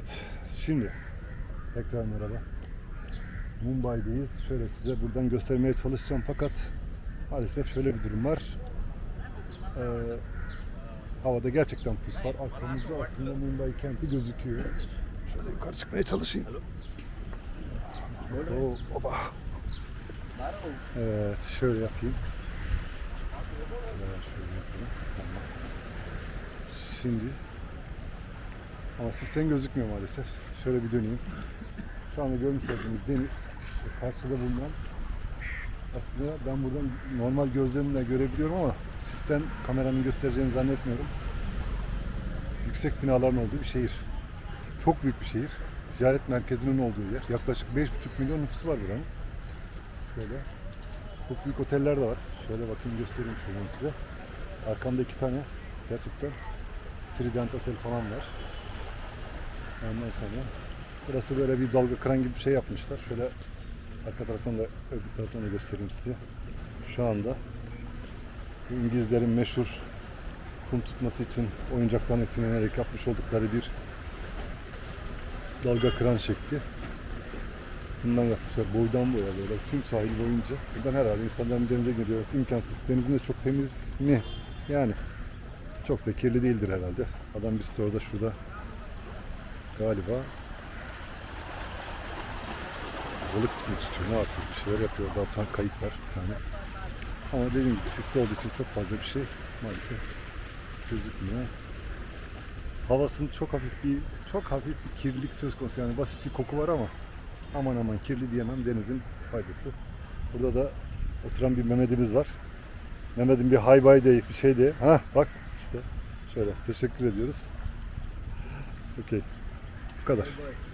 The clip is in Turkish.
Evet. Şimdi tekrar merhaba. Mumbai'deyiz. Şöyle size buradan göstermeye çalışacağım fakat maalesef şöyle bir durum var. Ee, havada gerçekten pus var. Arkamızda aslında Mumbai kenti gözüküyor. Şöyle yukarı çıkmaya çalışayım. Oo, oba. Evet, şöyle yapayım. Evet, şöyle yapayım. Şimdi ama sistem gözükmüyor maalesef. Şöyle bir döneyim. Şu anda görmüş olduğunuz deniz. Karşıda bulunan aslında ben buradan normal gözlerimle görebiliyorum ama sistem kameranın göstereceğini zannetmiyorum. Yüksek binaların olduğu bir şehir. Çok büyük bir şehir. Ticaret merkezinin olduğu yer. Yaklaşık 5,5 milyon nüfusu var buranın. Şöyle. Çok büyük oteller de var. Şöyle bakayım göstereyim şuradan size. Arkamda iki tane gerçekten Trident Otel falan var. Ondan sonra burası böyle bir dalga kıran gibi bir şey yapmışlar. Şöyle arka taraftan da öbür taraftan da göstereyim size. Şu anda İngilizlerin meşhur kum tutması için oyuncaktan esinlenerek yapmış oldukları bir dalga kıran şekli. Bundan yapmışlar. Boydan boya böyle tüm sahil boyunca. Buradan herhalde insanların denize gidiyoruz. imkansız. Denizin de çok temiz mi? Yani çok da kirli değildir herhalde. Adam birisi orada şurada galiba balık mı tutuyor ne yapıyor bir şeyler yapıyor. Dalsan kayık var bir tane. Ama dediğim gibi sisli olduğu için çok fazla bir şey maalesef gözükmüyor. Havasının çok hafif bir çok hafif bir kirlilik söz konusu yani basit bir koku var ama aman aman kirli diyemem denizin faydası. Burada da oturan bir Mehmet'imiz var. Mehmet'in bir hay bay de bir şey de. Ha bak işte şöyle teşekkür ediyoruz. Okey. Bu kadar.